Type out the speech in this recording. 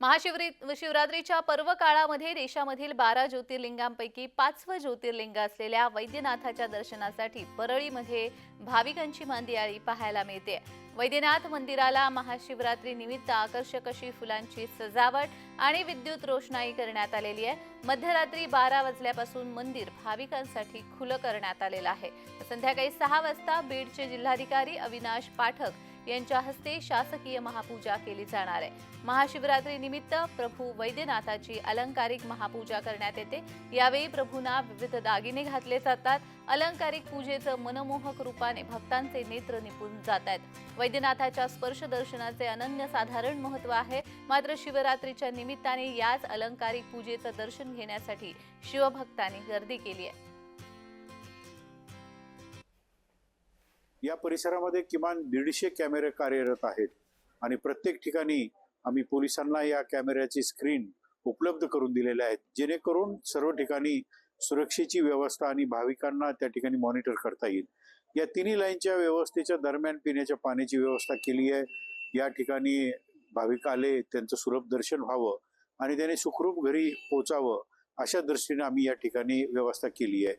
महाशिवरी शिवरात्रीच्या पर्व काळामध्ये देशामधील बारा ज्योतिर्लिंगांपैकी पाचवं ज्योतिर्लिंग असलेल्या वैद्यनाथाच्या दर्शनासाठी परळीमध्ये भाविकांची मांदियाळी पाहायला मिळते. वैद्यनाथ मंदिराला महाशिवरात्री निमित्त आकर्षक अशी फुलांची सजावट आणि विद्युत रोषणाई करण्यात आलेली आहे. मध्यरात्री बारा वाजल्यापासून मंदिर भाविकांसाठी खुलं करण्यात आलेलं आहे. संध्याकाळी सहा वाजता बीडचे जिल्हाधिकारी अविनाश पाठक यांच्या हस्ते शासकीय महापूजा केली जाणार आहे. महाशिवरात्री निमित्त प्रभू वैद्यनाथाची अलंकारिक महापूजा करण्यात येते. यावेळी प्रभूंना विविध दागिने घातले जातात. अलंकारिक पूजेचं मनमोहक रूपाने भक्तांचे नेत्र निपून जात आहेत वैद्यनाथाच्या स्पर्श दर्शनाचे अनन्यसाधारण महत्त्व आहे. मात्र शिवरात्रीच्या निमित्ताने याच अलंकारिक पूजेचं दर्शन घेण्यासाठी शिवभक्तांनी गर्दी केली आहे. या परिसरामध्ये किमान दीडशे कॅमेरे कार्यरत आहेत आणि प्रत्येक ठिकाणी आम्ही पोलिसांना या कॅमेऱ्याची स्क्रीन उपलब्ध करून दिलेल्या आहेत जेणेकरून सर्व ठिकाणी सुरक्षेची व्यवस्था आणि भाविकांना त्या ठिकाणी मॉनिटर करता येईल. या तिन्ही लाईनच्या व्यवस्थेच्या दरम्यान पिण्याच्या पाण्याची व्यवस्था केली आहे. या ठिकाणी भाविक आले त्यांचं सुलभ दर्शन व्हावं आणि त्याने सुखरूप घरी पोचावं अशा दृष्टीने आम्ही या ठिकाणी व्यवस्था केली आहे.